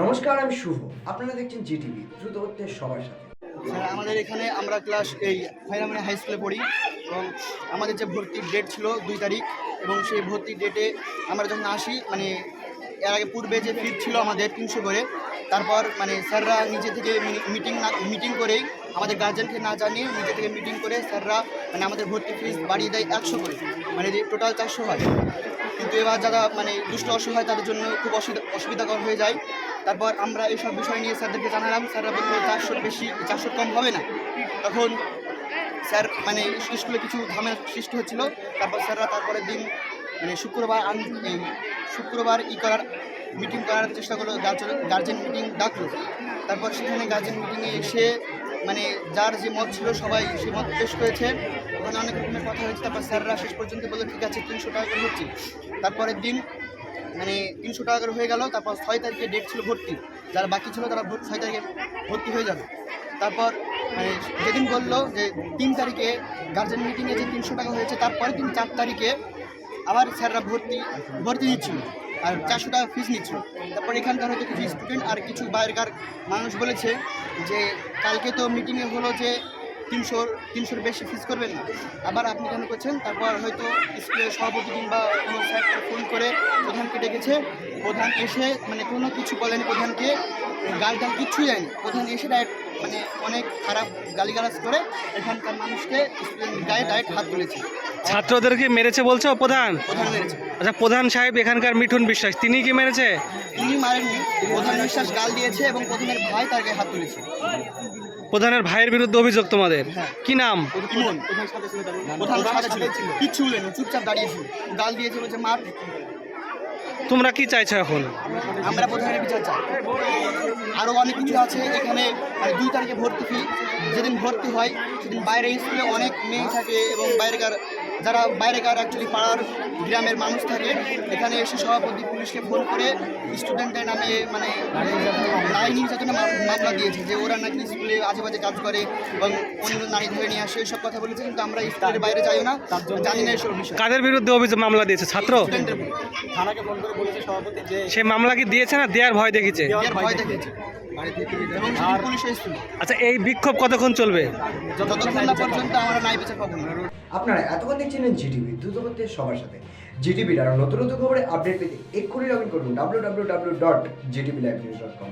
নমস্কার, আমি শুভ। আপনারা দেখছেন জিটিভি দ্রুত হচ্ছে সবার সাথে। স্যার, আমাদের এখানে আমরা ক্লাস এই খয়রামানি হাই স্কুলে পড়ি এবং আমাদের যে ভর্তির ডেট ছিল দুই তারিখ এবং সেই ভর্তির ডেটে আমরা যখন আসি মানে এর আগে পূর্বে যে ফিট ছিল আমাদের তিনশো করে, তারপর মানে স্যাররা নিজে থেকে মিটিং না মিটিং করেই আমাদের গার্জেনকে না জানিয়ে নিজে থেকে মিটিং করে স্যাররা মানে আমাদের ভর্তি ফিস বাড়িয়ে দেয় একশো করে। মানে যে টোটাল চারশো হয়। কিন্তু এবার যারা মানে দুষ্ট অসহায় তাদের জন্য খুব অসুবিধা, অসুবিধাকর হয়ে যায়। তারপর আমরা এইসব বিষয় নিয়ে স্যারদেরকে জানালাম, স্যাররা বলল চারশোর বেশি, চারশোর কম হবে না। তখন স্যার মানে স্কুলে কিছু ঝামেলা সৃষ্টি হচ্ছিল। তারপর স্যাররা তারপরের দিন মানে শুক্রবার শুক্রবার ই করার, মিটিং করার চেষ্টা করল গার্জেন মিটিং ডাকলো। তারপর সেখানে গার্জেন মিটিংয়ে এসে মানে যার যে মত ছিল সবাই সে মত পেশ করেছে। ওখানে অনেক রকমের কথা হয়েছে। তারপর স্যাররা শেষ পর্যন্ত বলল, ঠিক আছে, তিনশো টাকা করে হচ্ছে। তারপরের দিন মানে তিনশো টাকা করে হয়ে গেল, তারপর ছয় তারিখে ডেট ছিল ভর্তি। যারা বাকি ছিল তারা ছয় তারিখে ভর্তি হয়ে যাবে। তারপর মানে যেদিন বলল যে তিন তারিখে গার্জেন মিটিংয়ে যে তিনশো টাকা হয়েছে তারপরে দিন চার তারিখে আবার স্যাররা ভর্তি ভর্তি নিচ্ছিল আর চারশো টাকা ফিস নিচ্ছিল। তারপর এখানকার হয়তো কিছু স্টুডেন্ট আর কিছু বাইরেকার মানুষ বলেছে যে, কালকে তো মিটিংয়ে হলো যে তিনশোর তিনশোর বেশি ফিস করবেন না। আবার আপনি কেন করছেন? তারপর হয়তো স্কুলের সভাপতি কিংবা কোনো স্যারকে ফোন করে প্রধানকে ডেকেছে। প্রধান এসে মানে কোনো কিছু বলেনি প্রধানকে, গালটাল কিচ্ছুই যায়নি প্রধান এসে ডাইরেক্ট মানে অনেক খারাপ গালিগালাজ করে এখানকার মানুষকে গায়ে ডাইরেক্ট হাত তুলেছে। ছাত্রদেরকে মেরেছে বলছো প্রধান? প্রধান মেরেছে। আচ্ছা প্রধান সাহেব এখানকার মিঠুন বিশ্বাস তিনি কি মেরেছে? তিনি মারেননি। প্রধান বিশ্বাস গাল দিয়েছে এবং প্রধানের ভাই তার গায়ে হাত তুলেছে। প্রধানের ভাইয়ের বিরুদ্ধে অভিযোগ তোমাদের? হ্যাঁ। কি নাম? প্রধান সাথে ছিল কিচ্ছু বলেনি চুপচাপ দাঁড়িয়েছিল গাল দিয়েছে বলছে মার। তোমরা কি চাইছো এখন? আমরা প্রধানের বিচার চাই। আরও অনেক কিছু আছে এখানে মানে দুই তারিখে ভর্তি ফি যেদিন ভর্তি হয় সেদিন বাইরে স্কুলে অনেক মেয়ে থাকে এবং বাইরেকার যারা বাইরেকার অ্যাকচুয়ালি পাড়ার গ্রামের মানুষ থাকে এখানে এসে সভাপতি পুলিশকে ফোন করে স্টুডেন্টের নামে মানে নারী নির্যাতনের মামলা দিয়েছে যে ওরা নাকি স্কুলে আজেবাজে কাজ করে এবং অন্য নারী ধরে নিয়ে আসে এইসব কথা বলেছে কিন্তু আমরা স্কুলের বাইরে যাইও না। জানি না এসব বিষয়। কাদের বিরুদ্ধে অভিযোগ মামলা দিয়েছে? ছাত্র? থানাকে ফোন করে বলেছে সভাপতি যে সে মামলা কি দিয়েছে না দেওয়ার ভয় দেখেছে এর ভয় দেখেছে এবং পুলিশ এসেছিল। আচ্ছা এই বিক্ষোভ কতক্ষণ চলবে? যতক্ষণ না পর্যন্ত আমরা নাই বিচার পাবো আপনারা এতক্ষণ দেখছিলেন জিটিভি দ্রুত হচ্ছে সবার সাথে। জিটিভির আরও নতুন নতুন খবরে আপডেট পেতে এক্ষুনি লগ ইন করুন W W W dot ZTV live news dot com